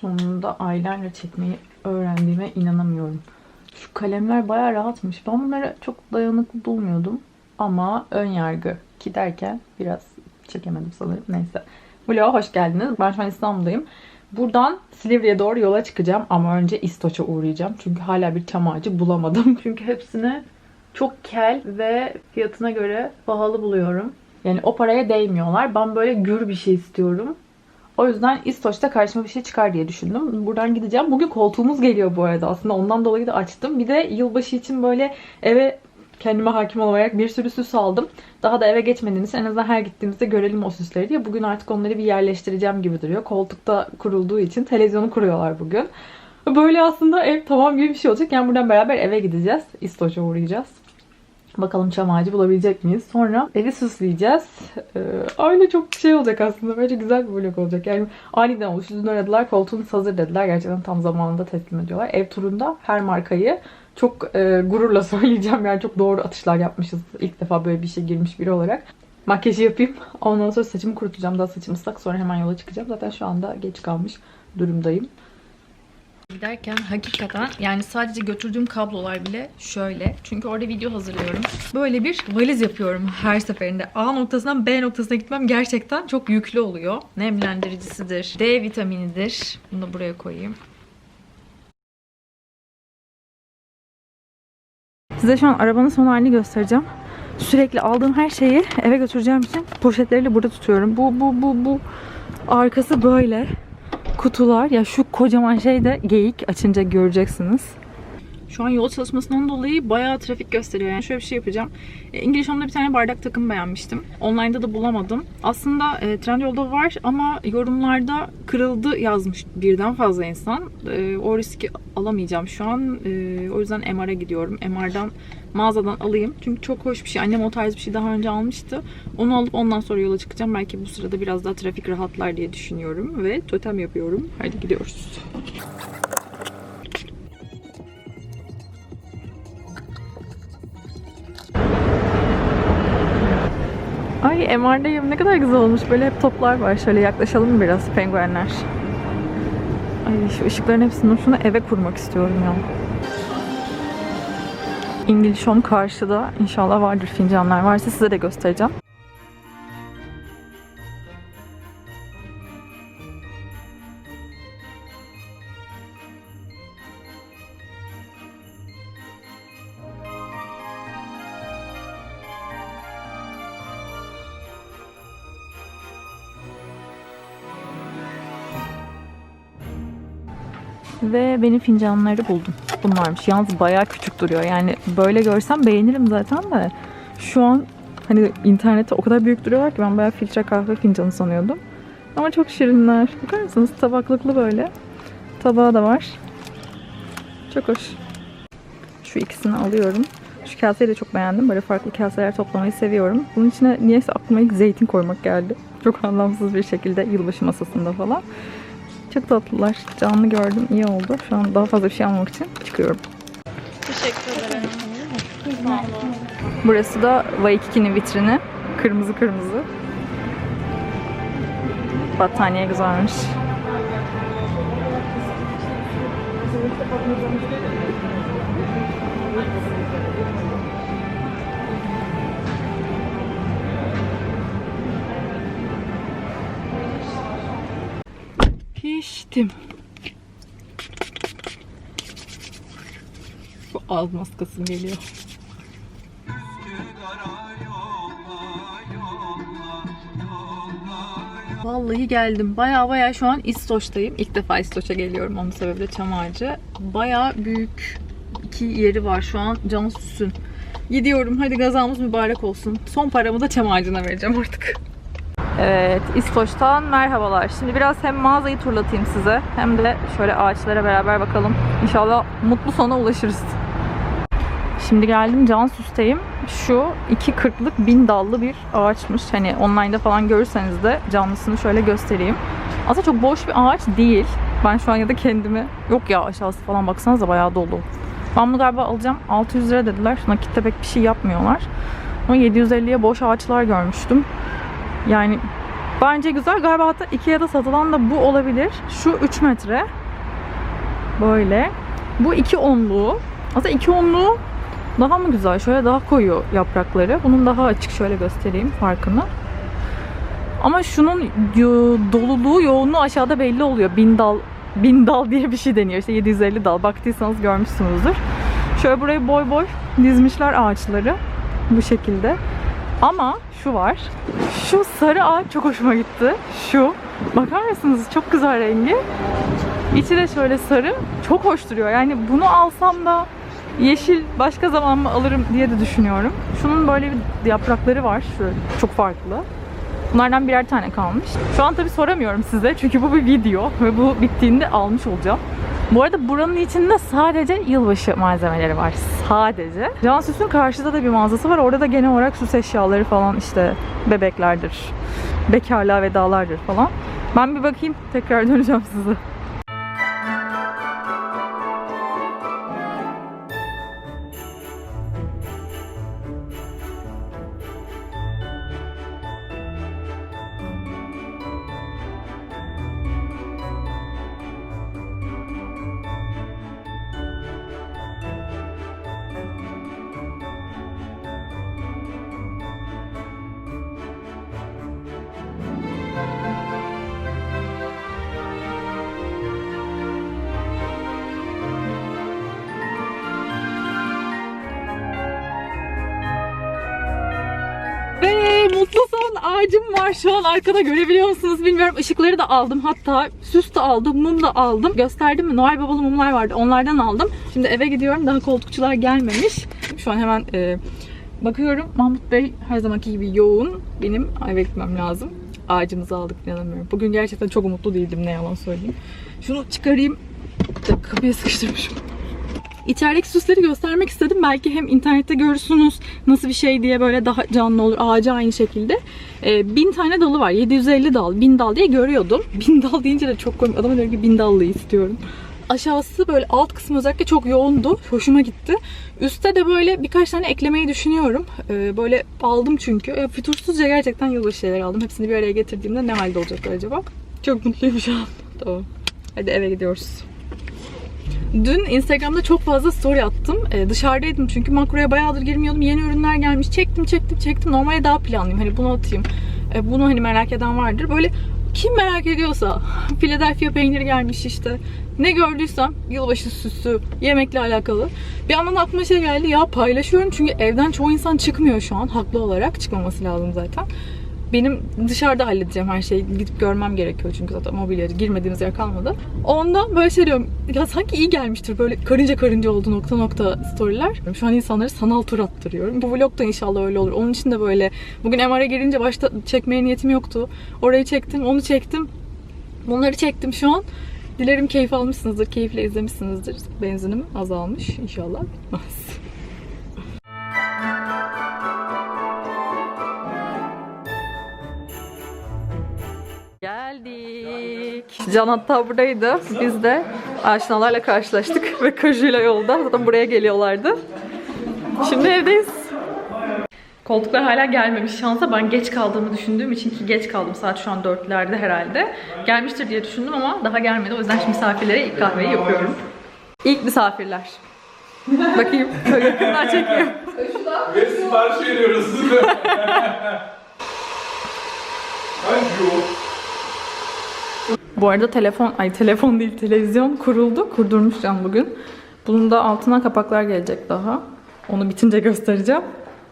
Sonunda eyeliner çekmeyi öğrendiğime inanamıyorum. Şu kalemler bayağı rahatmış. Ben bunlara çok dayanıklı bulmuyordum. Ama ön yargı ki derken biraz çekemedim sanırım. Neyse. Vlog'a hoş geldiniz. Ben şu an İstanbul'dayım. Buradan Silivri'ye doğru yola çıkacağım ama önce İstoç'a uğrayacağım. Çünkü hala bir çam ağacı bulamadım. Çünkü hepsini çok kel ve fiyatına göre pahalı buluyorum. Yani o paraya değmiyorlar. Ben böyle gür bir şey istiyorum. O yüzden İstoç'ta karşıma bir şey çıkar diye düşündüm. Buradan gideceğim. Bugün koltuğumuz geliyor bu arada. Aslında ondan dolayı da açtım. Bir de yılbaşı için böyle eve kendime hakim olarak bir sürü süs aldım. Daha da eve geçmediğiniz en azından her gittiğimizde görelim o süsleri diye. Bugün artık onları bir yerleştireceğim gibi duruyor. Koltukta kurulduğu için televizyonu kuruyorlar bugün. Böyle aslında ev tamam gibi bir şey olacak. Yani buradan beraber eve gideceğiz. İstoç'a uğrayacağız. Bakalım çam ağacı bulabilecek miyiz? Sonra evi süsleyeceğiz. Ee, öyle çok şey olacak aslında. Bence güzel bir vlog olacak. Yani aniden oluştu. Dün aradılar. Koltuğunuz hazır dediler. Gerçekten tam zamanında teslim ediyorlar. Ev turunda her markayı çok e, gururla söyleyeceğim. Yani çok doğru atışlar yapmışız. İlk defa böyle bir şey girmiş biri olarak. Makyajı yapayım. Ondan sonra saçımı kurutacağım. Daha saçım ıslak. Sonra hemen yola çıkacağım. Zaten şu anda geç kalmış durumdayım. Giderken hakikaten yani sadece götürdüğüm kablolar bile şöyle. Çünkü orada video hazırlıyorum. Böyle bir valiz yapıyorum her seferinde. A noktasından B noktasına gitmem gerçekten çok yüklü oluyor. Nemlendiricisidir, D vitaminidir. Bunu da buraya koyayım. Size şu an arabanın son halini göstereceğim. Sürekli aldığım her şeyi eve götüreceğim için poşetleriyle burada tutuyorum. Bu, bu, bu, bu. Arkası böyle kutular. Ya şu kocaman şey de geyik. Açınca göreceksiniz. Şu an yol çalışmasından dolayı bayağı trafik gösteriyor. Yani şöyle bir şey yapacağım. E, İngiliz Home'da bir tane bardak takım beğenmiştim. Online'da da bulamadım. Aslında e, Trendyol'da var ama yorumlarda kırıldı yazmış birden fazla insan. E, o riski alamayacağım şu an. E, o yüzden MR'a gidiyorum. MR'dan mağazadan alayım. Çünkü çok hoş bir şey. Annem o tarz bir şey daha önce almıştı. Onu alıp ondan sonra yola çıkacağım. Belki bu sırada biraz daha trafik rahatlar diye düşünüyorum. Ve totem yapıyorum. Haydi gidiyoruz. Ay MR'dayım. Ne kadar güzel olmuş. Böyle hep toplar var. Şöyle yaklaşalım biraz penguenler? Ay şu ışıkların hepsini şunu eve kurmak istiyorum ya. İngiliz Home karşıda. İnşallah vardır fincanlar. Varsa size de göstereceğim. Ve benim fincanları buldum. Bunlarmış. Yalnız bayağı küçük duruyor. Yani böyle görsem beğenirim zaten de. Şu an hani internette o kadar büyük duruyorlar ki ben bayağı filtre kahve fincanı sanıyordum. Ama çok şirinler. Bakar mısınız? Tabaklıklı böyle. Tabağı da var. Çok hoş. Şu ikisini alıyorum. Şu kaseyi de çok beğendim. Böyle farklı kaseler toplamayı seviyorum. Bunun içine niyeyse aklıma ilk zeytin koymak geldi. Çok anlamsız bir şekilde yılbaşı masasında falan. Çok tatlılar. Canlı gördüm. iyi oldu. Şu an daha fazla bir şey almak için çıkıyorum. Teşekkür ederim. Burası da Waikiki'nin vitrini. Kırmızı kırmızı. Battaniye güzelmiş. Piştim. Bu ağız maskasım geliyor. Vallahi geldim. Baya baya şu an İstoç'tayım. İlk defa İstoç'a geliyorum. Onun sebebi de çam ağacı. Baya büyük iki yeri var şu an. Can süsün. Gidiyorum. Hadi gazamız mübarek olsun. Son paramı da çam ağacına vereceğim artık. Evet, İstoç'tan merhabalar. Şimdi biraz hem mağazayı turlatayım size hem de şöyle ağaçlara beraber bakalım. İnşallah mutlu sona ulaşırız. Şimdi geldim Cansus'tayım. Şu iki kırklık bin dallı bir ağaçmış. Hani online'da falan görürseniz de canlısını şöyle göstereyim. Aslında çok boş bir ağaç değil. Ben şu an ya da kendimi... Yok ya aşağısı falan baksanıza bayağı dolu. Ben bunu galiba alacağım. 600 lira dediler. Nakitte pek bir şey yapmıyorlar. Ama 750'ye boş ağaçlar görmüştüm. Yani Bence güzel. Galiba hatta Ikea'da satılan da bu olabilir. Şu 3 metre. Böyle. Bu 2 onluğu. Aslında 2 onluğu daha mı güzel? Şöyle daha koyu yaprakları. Bunun daha açık. Şöyle göstereyim farkını. Ama şunun doluluğu, yoğunluğu aşağıda belli oluyor. Bin dal, bin dal diye bir şey deniyor. İşte 750 dal. Baktıysanız görmüşsünüzdür. Şöyle burayı boy boy dizmişler ağaçları. Bu şekilde. Ama şu var. Şu sarı ağaç çok hoşuma gitti. Şu. Bakar mısınız? Çok güzel rengi. İçi de şöyle sarı. Çok hoş duruyor. Yani bunu alsam da yeşil başka zaman mı alırım diye de düşünüyorum. Şunun böyle bir yaprakları var. Şöyle çok farklı. Bunlardan birer tane kalmış. Şu an tabii soramıyorum size çünkü bu bir video ve bu bittiğinde almış olacağım. Bu arada buranın içinde sadece yılbaşı malzemeleri var. Sadece. Can Süs'ün karşıda da bir mağazası var. Orada da genel olarak süs eşyaları falan işte bebeklerdir, bekarlığa vedalardır falan. Ben bir bakayım tekrar döneceğim size. Ağacım var şu an arkada görebiliyor musunuz bilmiyorum. Işıkları da aldım hatta süs de aldım, mum da aldım. Gösterdim mi? Noel babalı mumlar vardı onlardan aldım. Şimdi eve gidiyorum daha koltukçular gelmemiş. Şu an hemen e, bakıyorum. Mahmut Bey her zamanki gibi yoğun. Benim eve gitmem lazım. Ağacımızı aldık inanamıyorum. Bugün gerçekten çok umutlu değildim ne yalan söyleyeyim. Şunu çıkarayım. Kapıya sıkıştırmışım. İçerideki süsleri göstermek istedim. Belki hem internette görürsünüz nasıl bir şey diye böyle daha canlı olur. Ağacı aynı şekilde. Ee, bin tane dalı var. 750 dal, bin dal diye görüyordum. Bin dal deyince de çok komik. Adama diyorum ki bin dallı istiyorum. Aşağısı böyle alt kısmı özellikle çok yoğundu. Hoşuma gitti. Üste de böyle birkaç tane eklemeyi düşünüyorum. Ee, böyle aldım çünkü. Ya, fütursuzca gerçekten yılbaşı şeyler aldım. Hepsini bir araya getirdiğimde ne halde olacaklar acaba? Çok mutluyum şu an. Tamam. Hadi eve gidiyoruz. Dün Instagram'da çok fazla story attım. Ee, dışarıdaydım çünkü makroya bayağıdır girmiyordum. Yeni ürünler gelmiş. Çektim, çektim, çektim. Normalde daha planlıyım. Hani bunu atayım. Ee, bunu hani merak eden vardır. Böyle kim merak ediyorsa Philadelphia peyniri gelmiş işte. Ne gördüysem yılbaşı süsü, yemekle alakalı. Bir yandan aklıma şey geldi. Ya paylaşıyorum çünkü evden çoğu insan çıkmıyor şu an. Haklı olarak çıkmaması lazım zaten. Benim dışarıda halledeceğim her şeyi. Gidip görmem gerekiyor çünkü zaten mobilyacı girmediğimiz yer kalmadı. Ondan böyle şey diyorum. Ya sanki iyi gelmiştir böyle karınca karınca oldu nokta nokta storyler. Şu an insanları sanal tur attırıyorum. Bu vlog da inşallah öyle olur. Onun için de böyle bugün MR'a girince başta çekmeye niyetim yoktu. Orayı çektim, onu çektim. Bunları çektim şu an. Dilerim keyif almışsınızdır, keyifle izlemişsinizdir. Benzinim azalmış inşallah. Geldik. Can hatta buradaydı. Biz de aşinalarla karşılaştık ve Kajü'yle yolda. Zaten buraya geliyorlardı. Şimdi evdeyiz. Koltuklar hala gelmemiş şansa. Ben geç kaldığımı düşündüğüm için ki geç kaldım. Saat şu an dörtlerde herhalde. Gelmiştir diye düşündüm ama daha gelmedi. O yüzden şimdi misafirlere ilk kahveyi yapıyorum. İlk misafirler. Bakayım. Şöyle yakından çekeyim. Ve sipariş veriyoruz. Hangi o? Bu arada telefon, ay telefon değil televizyon kuruldu. Kurdurmuş Can bugün. Bunun da altına kapaklar gelecek daha. Onu bitince göstereceğim.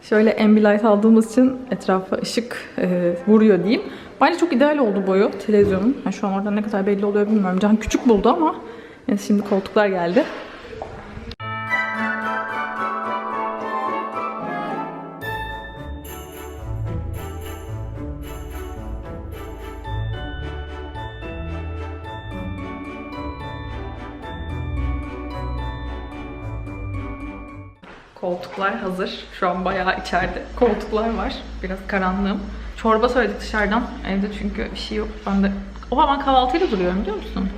Şöyle ambilight aldığımız için etrafa ışık e, vuruyor diyeyim. Bence çok ideal oldu boyu televizyonun. Yani şu an orada ne kadar belli oluyor bilmiyorum. Can küçük buldu ama yani şimdi koltuklar geldi. Koltuklar hazır. Şu an bayağı içeride koltuklar var. Biraz karanlığım. Çorba söyledik dışarıdan. Evde çünkü bir şey yok. Ben de... Oha ben kahvaltıyla duruyorum biliyor musun?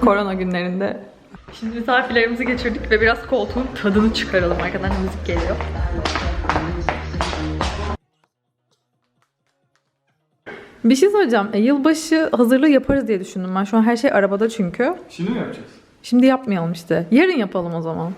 Korona günlerinde. Şimdi misafirlerimizi geçirdik ve biraz koltuğun tadını çıkaralım. Arkadan müzik geliyor. Bir şey söyleyeceğim. E, yılbaşı hazırlığı yaparız diye düşündüm ben. Şu an her şey arabada çünkü. Şimdi mi yapacağız? Şimdi yapmayalım işte. Yarın yapalım o zaman.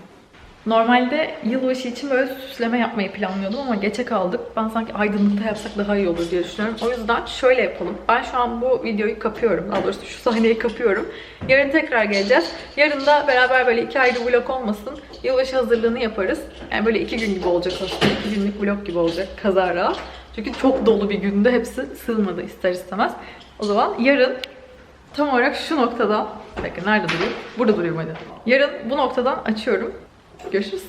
Normalde yılbaşı için böyle süsleme yapmayı planlıyordum ama geçe kaldık. Ben sanki aydınlıkta yapsak daha iyi olur diye düşünüyorum. O yüzden şöyle yapalım. Ben şu an bu videoyu kapıyorum. Daha doğrusu şu sahneyi kapıyorum. Yarın tekrar geleceğiz. Yarın da beraber böyle iki ayrı vlog olmasın. Yılbaşı hazırlığını yaparız. Yani böyle iki gün gibi olacak aslında. İki günlük vlog gibi olacak kazara. Çünkü çok dolu bir günde hepsi sığmadı ister istemez. O zaman yarın tam olarak şu noktadan, bir dakika nerede durayım? Burada durayım hadi. Yarın bu noktadan açıyorum. Görüşürüz.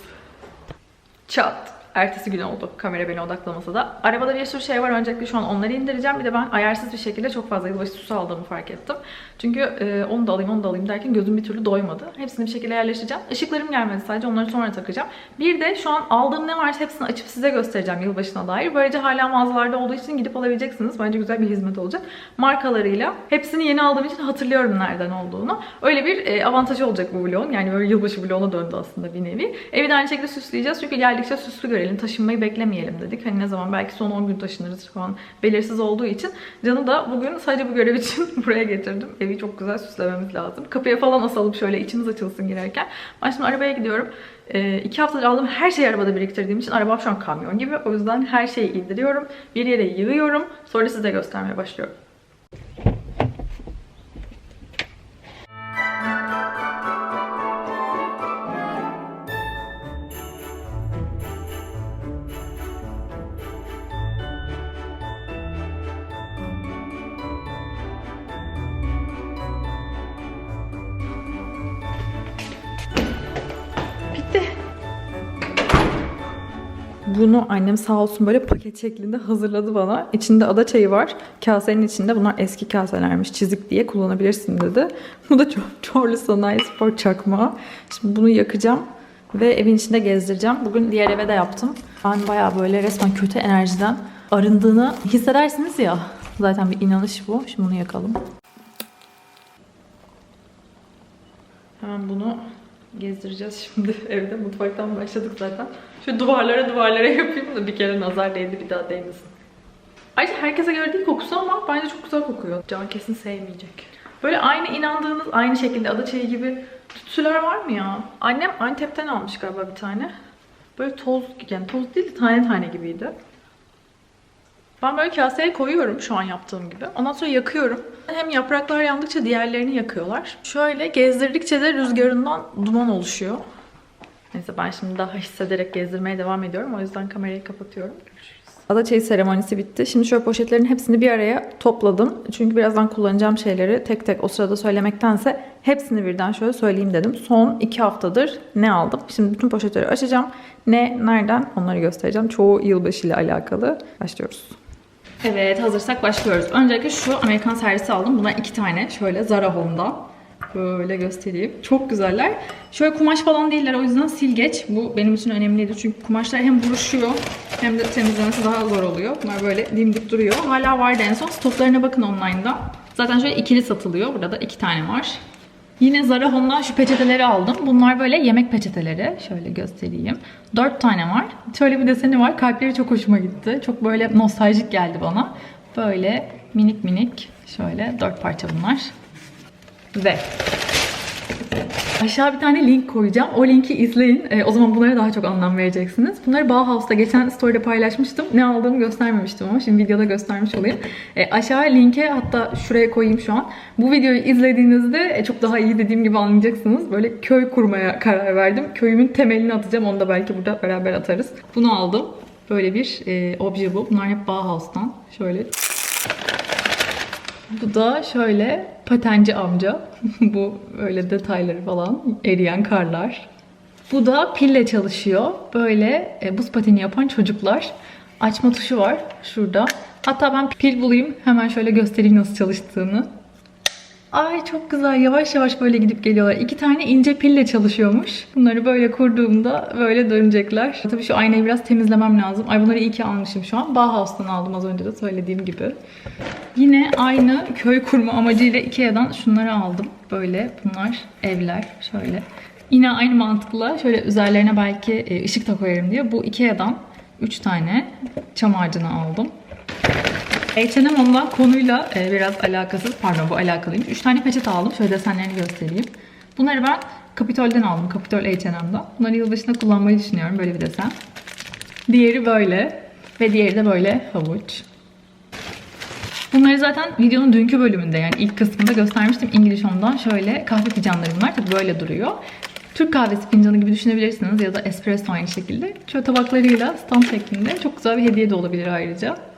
Çat. Ertesi gün oldu. Kamera beni odaklamasa da. Arabada bir sürü şey var. Öncelikle şu an onları indireceğim. Bir de ben ayarsız bir şekilde çok fazla yılbaşı süsü aldığımı fark ettim. Çünkü e, onu da alayım onu da alayım derken gözüm bir türlü doymadı. Hepsini bir şekilde yerleştireceğim. Işıklarım gelmedi sadece. Onları sonra takacağım. Bir de şu an aldığım ne varsa hepsini açıp size göstereceğim yılbaşına dair. Böylece hala mağazalarda olduğu için gidip alabileceksiniz. Bence güzel bir hizmet olacak. Markalarıyla. Hepsini yeni aldığım için hatırlıyorum nereden olduğunu. Öyle bir e, avantajı olacak bu vlogun. Yani böyle yılbaşı vloguna döndü aslında bir nevi. Evi de aynı şekilde süsleyeceğiz. Çünkü geldikçe süslü görelim. Taşınmayı beklemeyelim dedik. Hani ne zaman belki son 10 gün taşınırız falan belirsiz olduğu için. Canı da bugün sadece bu görev için buraya getirdim. Evi çok güzel süslememiz lazım. Kapıya falan asalım şöyle içiniz açılsın girerken. Ben şimdi arabaya gidiyorum. Ee, iki haftadır aldığım her şeyi arabada biriktirdiğim için arabam şu an kamyon gibi. O yüzden her şeyi indiriyorum. Bir yere yığıyorum. Sonra size göstermeye başlıyorum. Annem sağ olsun böyle paket şeklinde hazırladı bana. İçinde ada çayı var. Kasenin içinde bunlar eski kaselermiş. Çizik diye kullanabilirsin dedi. Bu da Çor- Çorlu Sanayi Spor çakmağı. Şimdi bunu yakacağım ve evin içinde gezdireceğim. Bugün diğer eve de yaptım. Ben bayağı böyle resmen kötü enerjiden arındığını hissedersiniz ya. Zaten bir inanış bu. Şimdi bunu yakalım. Hemen bunu gezdireceğiz şimdi evde. Mutfaktan başladık zaten. Şu duvarlara duvarlara yapayım da bir kere nazar değdi bir daha değmesin. Ayrıca herkese göre değil kokusu ama bence çok güzel kokuyor. Can kesin sevmeyecek. Böyle aynı inandığınız aynı şekilde ada çayı gibi tütsüler var mı ya? Annem Antep'ten almış galiba bir tane. Böyle toz, yani toz değil de tane tane gibiydi. Ben böyle kaseye koyuyorum şu an yaptığım gibi. Ondan sonra yakıyorum. Hem yapraklar yandıkça diğerlerini yakıyorlar. Şöyle gezdirdikçe de rüzgarından duman oluşuyor. Neyse ben şimdi daha hissederek gezdirmeye devam ediyorum. O yüzden kamerayı kapatıyorum. Görüşürüz. Ada çayı seremonisi bitti. Şimdi şöyle poşetlerin hepsini bir araya topladım. Çünkü birazdan kullanacağım şeyleri tek tek o sırada söylemektense hepsini birden şöyle söyleyeyim dedim. Son iki haftadır ne aldım? Şimdi bütün poşetleri açacağım. Ne, nereden onları göstereceğim. Çoğu yılbaşı ile alakalı. Başlıyoruz. Evet hazırsak başlıyoruz. Öncelikle şu Amerikan servisi aldım. Bunlar iki tane. Şöyle Zara Home'da. Böyle göstereyim. Çok güzeller. Şöyle kumaş falan değiller. O yüzden silgeç. Bu benim için önemliydi. Çünkü kumaşlar hem buruşuyor hem de temizlemesi daha zor oluyor. Bunlar böyle dimdik duruyor. Hala vardı en son. Stoklarına bakın online'da. Zaten şöyle ikili satılıyor. Burada da iki tane var. Yine Zara şu peçeteleri aldım. Bunlar böyle yemek peçeteleri. Şöyle göstereyim. Dört tane var. Şöyle bir deseni var. Kalpleri çok hoşuma gitti. Çok böyle nostaljik geldi bana. Böyle minik minik. Şöyle dört parça bunlar. Ve Aşağı bir tane link koyacağım. O linki izleyin. Ee, o zaman bunlara daha çok anlam vereceksiniz. Bunları Bauhaus'ta geçen story'de paylaşmıştım. Ne aldığımı göstermemiştim ama şimdi videoda göstermiş olayım. Ee, aşağı linke hatta şuraya koyayım şu an. Bu videoyu izlediğinizde e, çok daha iyi dediğim gibi anlayacaksınız. Böyle köy kurmaya karar verdim. Köyümün temelini atacağım. Onu da belki burada beraber atarız. Bunu aldım. Böyle bir e, obje bu. Bunlar hep Bauhaus'tan. Şöyle bu da şöyle patenci amca. Bu öyle detayları falan. Eriyen karlar. Bu da pille çalışıyor. Böyle e, buz pateni yapan çocuklar. Açma tuşu var şurada. Hatta ben pil bulayım. Hemen şöyle göstereyim nasıl çalıştığını. Ay çok güzel. Yavaş yavaş böyle gidip geliyorlar. İki tane ince pille çalışıyormuş. Bunları böyle kurduğumda böyle dönecekler. Tabii şu aynayı biraz temizlemem lazım. Ay bunları iyi ki almışım şu an. Bauhaus'tan aldım az önce de söylediğim gibi. Yine aynı köy kurma amacıyla Ikea'dan şunları aldım. Böyle bunlar evler. Şöyle. Yine aynı mantıkla şöyle üzerlerine belki e, ışık da koyarım diye bu Ikea'dan 3 tane çam ağacını aldım. H&M ondan konuyla e, biraz alakasız. Pardon bu alakalıymış. 3 tane peçete aldım. Şöyle desenlerini göstereyim. Bunları ben Kapitol'den aldım. Kapitol H&M'den. Bunları yılbaşında kullanmayı düşünüyorum. Böyle bir desen. Diğeri böyle. Ve diğeri de böyle havuç. Bunları zaten videonun dünkü bölümünde yani ilk kısmında göstermiştim. İngiliz ondan şöyle kahve fincanları bunlar. Tabii böyle duruyor. Türk kahvesi fincanı gibi düşünebilirsiniz ya da espresso aynı şekilde. Şöyle tabaklarıyla stand şeklinde çok güzel bir hediye de olabilir ayrıca.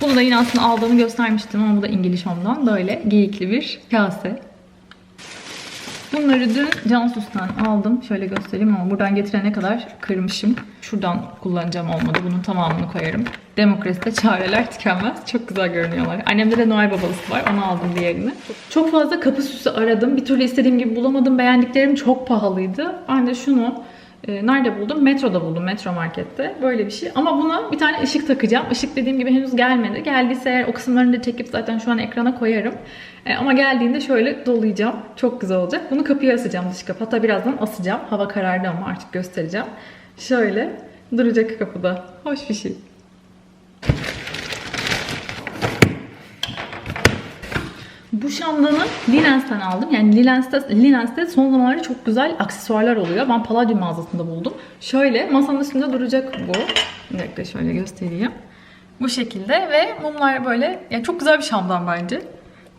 Bunu da yine aslında aldığımı göstermiştim ama bu da İngiliz Home'dan böyle geyikli bir kase. Bunları dün Cansus'tan aldım. Şöyle göstereyim ama buradan getirene kadar kırmışım. Şuradan kullanacağım olmadı. Bunun tamamını koyarım. Demokraside çareler tükenmez. Çok güzel görünüyorlar. Annemde de Noel babalısı var. Onu aldım diğerini. Çok fazla kapı süsü aradım. Bir türlü istediğim gibi bulamadım. Beğendiklerim çok pahalıydı. Ben de şunu e, nerede buldum? Metroda buldum. Metro markette. Böyle bir şey. Ama buna bir tane ışık takacağım. Işık dediğim gibi henüz gelmedi. Geldiyse eğer o kısımlarını da çekip zaten şu an ekrana koyarım. E, ama geldiğinde şöyle dolayacağım. Çok güzel olacak. Bunu kapıya asacağım dış kapı. Hatta birazdan asacağım. Hava karardı ama artık göstereceğim. Şöyle duracak kapıda. Hoş bir şey. Bu şamdanı Linens'ten aldım. Yani Linens'te, Linens'te son zamanlarda çok güzel aksesuarlar oluyor. Ben Palladium mağazasında buldum. Şöyle masanın üstünde duracak bu. Bir dakika şöyle göstereyim. Bu şekilde ve mumlar böyle yani çok güzel bir şamdan bence.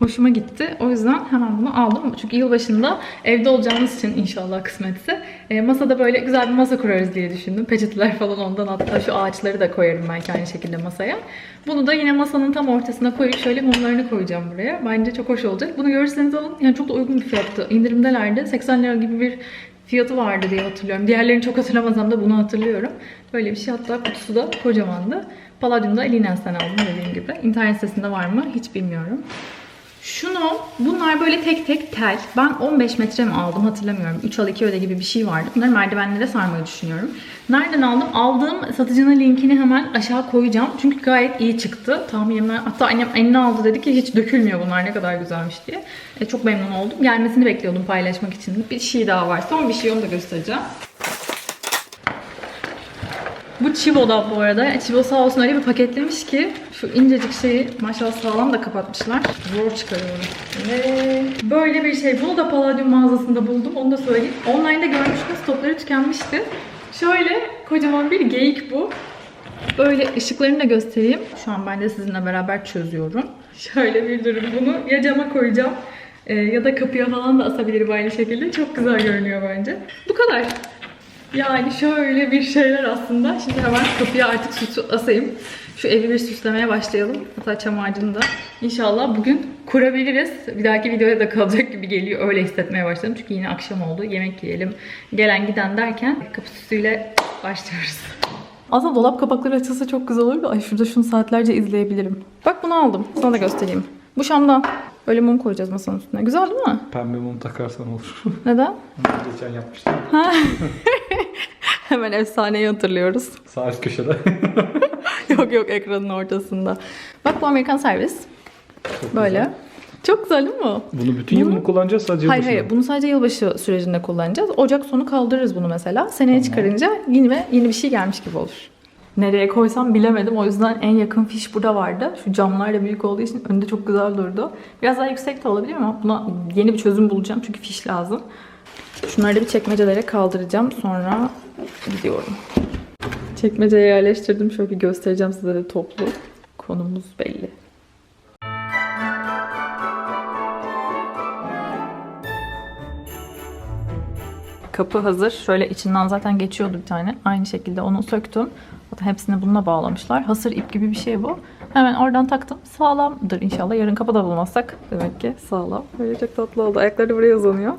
Hoşuma gitti. O yüzden hemen bunu aldım. Çünkü yılbaşında evde olacağımız için inşallah kısmetse e, masada böyle güzel bir masa kurarız diye düşündüm. Peçeteler falan ondan hatta şu ağaçları da koyarım belki aynı şekilde masaya. Bunu da yine masanın tam ortasına koyup şöyle mumlarını koyacağım buraya. Bence çok hoş olacak. Bunu görürseniz alın. Yani çok da uygun bir fiyattı. İndirimdelerdi. 80 lira gibi bir fiyatı vardı diye hatırlıyorum. Diğerlerini çok hatırlamasam da bunu hatırlıyorum. Böyle bir şey hatta kutusu da kocamandı. Palladium'da Linens'ten aldım dediğim gibi. İnternet sitesinde var mı hiç bilmiyorum. Şunu, bunlar böyle tek tek tel. Ben 15 metre mi aldım hatırlamıyorum. 3 al 2 öde gibi bir şey vardı. Bunları merdivenlere sarmayı düşünüyorum. Nereden aldım? Aldığım satıcının linkini hemen aşağı koyacağım. Çünkü gayet iyi çıktı. Tahminimden hatta annem eline aldı dedi ki hiç dökülmüyor bunlar ne kadar güzelmiş diye. E, çok memnun oldum. Gelmesini bekliyordum paylaşmak için. Bir şey daha var. Son bir şey onu da göstereceğim. Bu Chivo'da bu arada. Chivo sağ olsun öyle bir paketlemiş ki şu incecik şeyi maşallah sağlam da kapatmışlar. Zor çıkarıyorum. Ve böyle bir şey. Bunu da Palladium mağazasında buldum. Onu da söyleyeyim. Online'da görmüştüm. Stokları tükenmişti. Şöyle kocaman bir geyik bu. Böyle ışıklarını da göstereyim. Şu an ben de sizinle beraber çözüyorum. Şöyle bir durum. Bunu ya cama koyacağım e, ya da kapıya falan da asabilirim aynı şekilde. Çok güzel görünüyor bence. Bu kadar. Yani şöyle bir şeyler aslında. Şimdi hemen kapıya artık süsü asayım. Şu evi bir süslemeye başlayalım. Hatta çam ağacını da inşallah bugün kurabiliriz. Bir dahaki videoya da kalacak gibi geliyor. Öyle hissetmeye başladım. Çünkü yine akşam oldu. Yemek yiyelim. Gelen giden derken kapı süsüyle başlıyoruz. Aslında dolap kapakları açılsa çok güzel olur. Ay şurada şunu saatlerce izleyebilirim. Bak bunu aldım. Sana da göstereyim. Bu şamdan. Böyle mum koyacağız masanın üstüne. Güzel değil mi? Pembe mum takarsan olur. Neden? Geçen yapmıştım. Hemen efsaneyi hatırlıyoruz. Sağ üst köşede. yok yok ekranın ortasında. Bak bu Amerikan servis. Çok Böyle. güzel. Çok güzel değil mi? Bunu bütün yıl Bunu- mı kullanacağız sadece Hayır yılbaşı hayır mı? bunu sadece yılbaşı sürecinde kullanacağız. Ocak sonu kaldırırız bunu mesela. Seneye Tamam. çıkarınca yeni ve yeni bir şey gelmiş gibi olur. Nereye koysam bilemedim. O yüzden en yakın fiş burada vardı. Şu camlar da büyük olduğu için önünde çok güzel durdu. Biraz daha yüksek de olabilir ama buna yeni bir çözüm bulacağım. Çünkü fiş lazım. Şunları da bir çekmecelere kaldıracağım. Sonra gidiyorum. Çekmeceye yerleştirdim. Şöyle bir göstereceğim size de toplu. Konumuz belli. Kapı hazır. Şöyle içinden zaten geçiyordu bir tane. Aynı şekilde onu söktüm. Zaten hepsini bununla bağlamışlar. Hasır ip gibi bir şey bu. Hemen oradan taktım. Sağlamdır inşallah. Yarın kapıda bulmazsak demek ki sağlam. Böyle çok tatlı oldu. Ayakları buraya uzanıyor.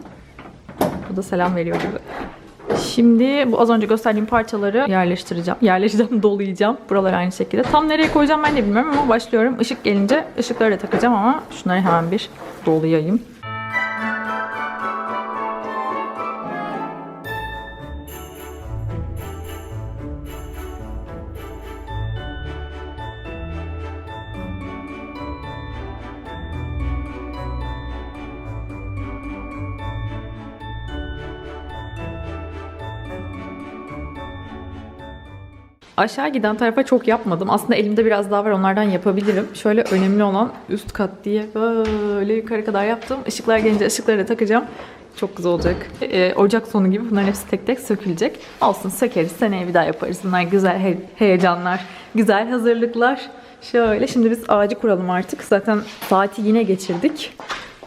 Bu da selam veriyor gibi. Şimdi bu az önce gösterdiğim parçaları yerleştireceğim. Yerleştireceğim, dolayacağım. Buralar aynı şekilde. Tam nereye koyacağım ben de bilmiyorum ama başlıyorum. Işık gelince ışıkları da takacağım ama şunları hemen bir dolayayım. Aşağı giden tarafa çok yapmadım. Aslında elimde biraz daha var onlardan yapabilirim. Şöyle önemli olan üst kat diye böyle yukarı kadar yaptım. Işıklar gelince ışıkları da takacağım. Çok güzel olacak. Ee, Ocak sonu gibi bunların hepsi tek tek sökülecek. Olsun sökeriz. Seneye bir daha yaparız. Bunlar güzel he- heyecanlar, güzel hazırlıklar. Şöyle şimdi biz ağacı kuralım artık. Zaten saati yine geçirdik.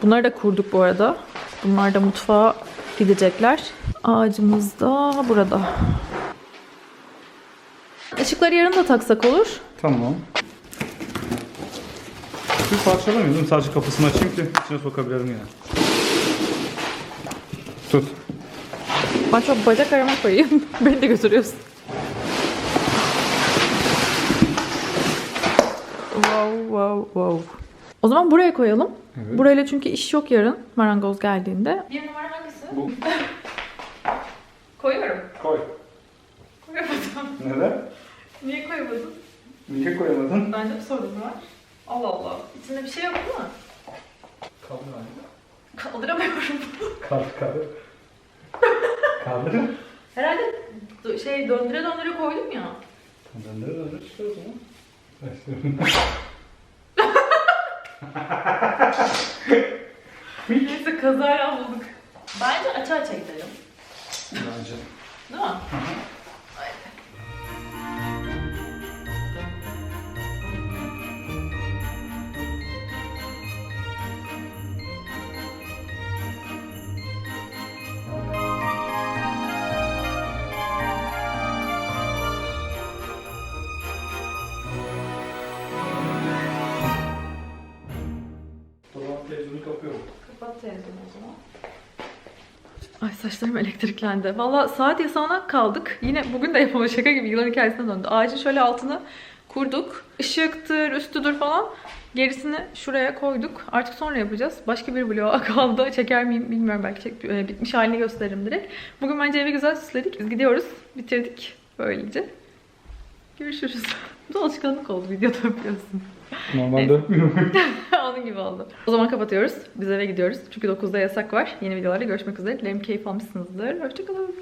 Bunları da kurduk bu arada. Bunlar da mutfağa gidecekler. Ağacımız da burada. Işıkları yarın da taksak olur. Tamam. Değil mi? Sadece kapısını açayım ki içine sokabilirim yani. Tut. Ben çok bacak arama koyayım. Beni de götürüyorsun. Wow wow wow. O zaman buraya koyalım. Evet. Burayla çünkü iş yok yarın marangoz geldiğinde. Bir numara hangisi? Bu. Koyuyorum. Koy. Koyamadım. Neden? Niye koyamadın? Niye koyamadın? Bende bir sorun var. Allah Allah. İçinde bir şey yok değil mi? Kaldır. Kaldıramıyorum. Kaldır kaldır. kaldır. Herhalde d- şey döndüre döndüre koydum ya. Döndür döndür çıkar o zaman. Neyse kazayla bulduk. Bence açı açı gidelim. Bence. Değil mi? Ay saçlarım elektriklendi. Valla saat yasağına kaldık. Yine bugün de yapamadık. Şaka gibi yılan hikayesine döndü. Ağacın şöyle altını kurduk. Işıktır, üstüdür falan. Gerisini şuraya koyduk. Artık sonra yapacağız. Başka bir bloğa kaldı. Çeker miyim bilmiyorum. Belki çek, e, bitmiş halini gösteririm direkt. Bugün bence evi güzel süsledik. Biz gidiyoruz. Bitirdik böylece. Görüşürüz. Bu da alışkanlık oldu. Videoda yapıyorsun. Normalde öpmüyor Onun gibi oldu. O zaman kapatıyoruz. Biz eve gidiyoruz. Çünkü 9'da yasak var. Yeni videolarda görüşmek üzere. Dilerim keyif almışsınızdır. Hoşçakalın.